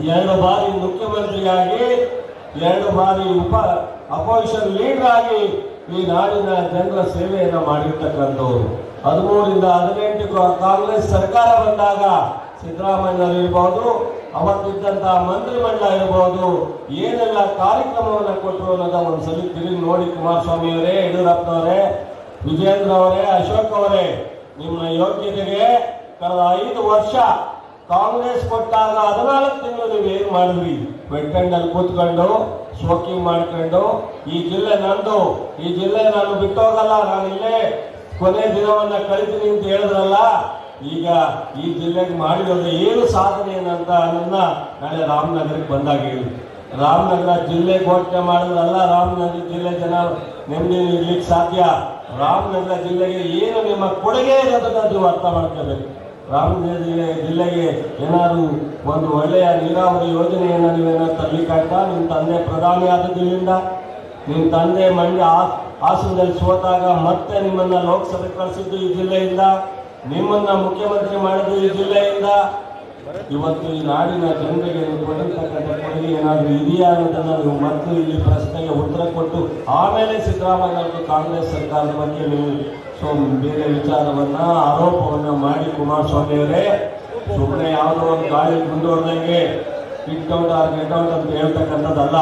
ಎರಡು ಬಾರಿ ಮುಖ್ಯಮಂತ್ರಿಯಾಗಿ, ಎರಡು ಬಾರಿ ಉಪ ಅಪೋಸಿಷನ್ ಲೀಡರ್ ಆಗಿ ಈ ನಾಡಿನ ಜನರ ಸೇವೆಯನ್ನ ಮಾಡಿರ್ತಕ್ಕಂಥವ್ರು. ಹದಿಮೂರಿಂದ ಹದಿನೆಂಟು ಕಾಂಗ್ರೆಸ್ ಸರ್ಕಾರ ಬಂದಾಗ ಸಿದ್ದರಾಮಯ್ಯ ಇರ್ಬೋದು ಅವತ್ತಿದ್ದಂತಹ ಮಂತ್ರಿಮಂಡಲ ಇರ್ಬೋದು, ಏನೆಲ್ಲ ಕಾರ್ಯಕ್ರಮವನ್ನು ಕೊಟ್ಟರು ಅನ್ನೋದ ಒಂದ್ಸಲಿ ತಿರುಗಿ ನೋಡಿ ಕುಮಾರಸ್ವಾಮಿ ಅವರೇ, ಯಡಿಯೂರಪ್ಪನವರೇ ವಿಜೇಂದ್ರ ಅವರೇ, ಅಶೋಕ್ ಅವರೇ, ನಿಮ್ಮ ಯೋಗ್ಯತೆಗೆ ಕಳೆದ ಐದು ವರ್ಷ ಕಾಂಗ್ರೆಸ್ ಕೊಟ್ಟಾಗ ಹದಿನಾಲ್ಕು ತಿಂಗಳು ನೀವು ಏನು ಮಾಡಿದ್ರಿ? ಬೆಟ್ಟಂಡಲ್ಲಿ ಕೂತ್ಕೊಂಡು ಸ್ಮೋಕಿಂಗ್ ಮಾಡ್ಕೊಂಡು, ಈ ಜಿಲ್ಲೆ ನಂದು, ಈ ಜಿಲ್ಲೆ ನಾನು ಬಿಟ್ಟೋಗಲ್ಲ, ನಾನು ಇಲ್ಲೇ ಕೊನೆ ದಿನವನ್ನ ಕಳಿತೀನಿ ಅಂತ ಹೇಳಿದ್ರಲ್ಲ, ಈಗ ಈ ಜಿಲ್ಲೆಗೆ ಮಾಡಿರೋದು ಏನು ಸಾಧನೆ ಏನಂತ ಅದನ್ನ ನಾಳೆ ರಾಮನಗರಕ್ಕೆ ಬಂದಾಗ ಹೇಳಿ. ರಾಮನಗರ ಜಿಲ್ಲೆ ಘೋಷಣೆ ಮಾಡಿದ್ರಲ್ಲ, ರಾಮನಗರ ಜಿಲ್ಲೆ ಜನ ನೆಮ್ಮದಿ ಇರ್ಲಿಕ್ಕೆ ಸಾಧ್ಯ. ರಾಮನಗರ ಜಿಲ್ಲೆಗೆ ಏನು ನಿಮ್ಮ ಕೊಡುಗೆ ಇರೋದನ್ನ ನೀವು ಅರ್ಥ ಮಾಡ್ಕೋಬೇಕು. ರಾಮನಗರ ಜಿಲ್ಲೆ ಜಿಲ್ಲೆಗೆ ಏನಾದರೂ ಒಂದು ಒಳ್ಳೆಯ ನೀರಾವರಿ ಯೋಜನೆಯನ್ನು ನೀವೇನಾದ್ರು ತರಲಿಕ್ಕಾಗ್ತಾ ನಿಮ್ಮ ತಂದೆ ಪ್ರಧಾನಿ ಆದದ್ರಿಂದ? ನಿಮ್ಮ ತಂದೆ ಮಂಡ್ಯ ಹಾಸನದಲ್ಲಿ ಸೋತಾಗ ಮತ್ತೆ ನಿಮ್ಮನ್ನ ಲೋಕಸಭೆ ಕಳಿಸಿದ್ದು ಈ ಜಿಲ್ಲೆಯಿಂದ? ನಿಮ್ಮನ್ನ ಮುಖ್ಯಮಂತ್ರಿ ಮಾಡಿದ್ದು ಈ ಜಿಲ್ಲೆಯಿಂದ? ಇವತ್ತು ಈ ನಾಡಿನ ಜನರಿಗೆ ಕೊಟ್ಟಿರ್ತಕ್ಕಂಥ ಕೊಡುಗೆ ಏನಾದರೂ ಇದೆಯಾ ನೀವು ಮತ್ತು ಇಲ್ಲಿ ಪ್ರಶ್ನೆಗೆ ಉತ್ತರ ಕೊಟ್ಟು, ಆಮೇಲೆ ಸಿದ್ದರಾಮಯ್ಯ ಮತ್ತು ಕಾಂಗ್ರೆಸ್ ಸರ್ಕಾರದ ಬಗ್ಗೆ ನೀವು ಬೇರೆ ವಿಚಾರವನ್ನ ಆರೋಪವನ್ನ ಮಾಡಿ ಕುಮಾರಸ್ವಾಮಿ ಅವರೇ ಸುಮ್ಮನೆ ಯಾವುದೋ ಒಂದು ಗಾಳಿ ಮುಂದುವರೆದಂಗೆ kit out or get out ಅಂತ ಹೇಳ್ತಕ್ಕಂಥದ್ದಲ್ಲ.